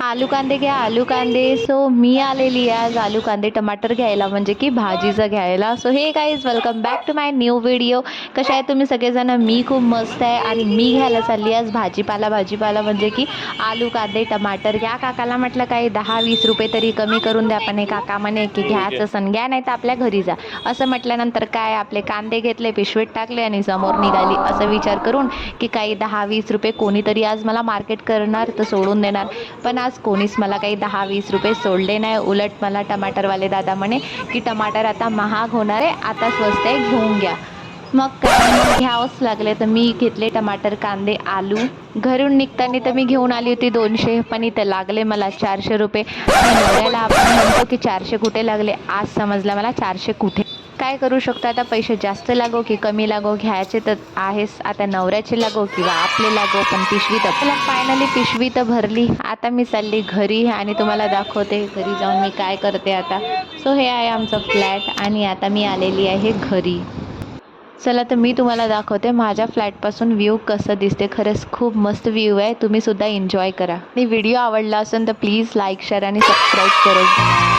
आलू कांदे घ्या आलू कांदे. सो मी आलेली आहे आज आलू कांदे टमाटर घ्यायला म्हणजे की भाजीचं घ्यायला. So hey guys welcome back to my new video कशा आहे तुम्ही सगळेजण? मी खूप मस्त आहे आणि मी घ्यायला चालली आज भाजीपाला. भाजीपाला म्हणजे की आलू कांदे टमाटर या काकाला म्हटलं काही दहा वीस रुपये तरी कमी करून द्या. पण हे काका म्हणे की घ्यायचं सण घ्या नाही तर आपल्या घरी जा. असं म्हटल्यानंतर काय आपले कांदे घेतले पिशवीत टाकले आणि समोर निघाली. असं विचार करून की काही दहा वीस रुपये कोणीतरी आज मला मार्केट करणार तर सोडून देणार. पण आज कोणीच मला काही दहा वीस रुपये सोडले नाही. उलट मला टमाटरवाले दादा म्हणे की टमाटर आता महाग होणार आहे आता स्वस्त आहे घेऊन घ्या. मग काय घ्यावंच लागले तर मी घेतले टमाटर कांदे आलू. घरून निघताना तर मी घेऊन आली होती दोनशे पण इथं लागले मला चारशे रुपये. नवऱ्याला आपण म्हणतो की चारशे कुठे लागले? आज समजलं मला चारशे कुठे काय करू शकतो? आता पैसे जास्त लागो की कमी लागो? घ्यायचे तर आहेस आता नवऱ्याचे लागो किंवा आपले लागो पण पिशवी तर मला फायनली पिशवी तर भरली. आता मी चालली घरी आणि तुम्हाला दाखवते घरी जाऊन मी काय करते आता. सो हे आहे आमचं फ्लॅट आणि आता मी आलेली आहे घरी. चला तर मी तुम्हाला दाखवते माझ्या फ्लॅटपासून व्ह्यू कसं दिसते. खरंच खूप मस्त व्ह्यू आहे. तुम्हीसुद्धा एन्जॉय करा. आणि व्हिडिओ आवडला असेल तर प्लीज लाईक शेअर आणि सबस्क्राईब करत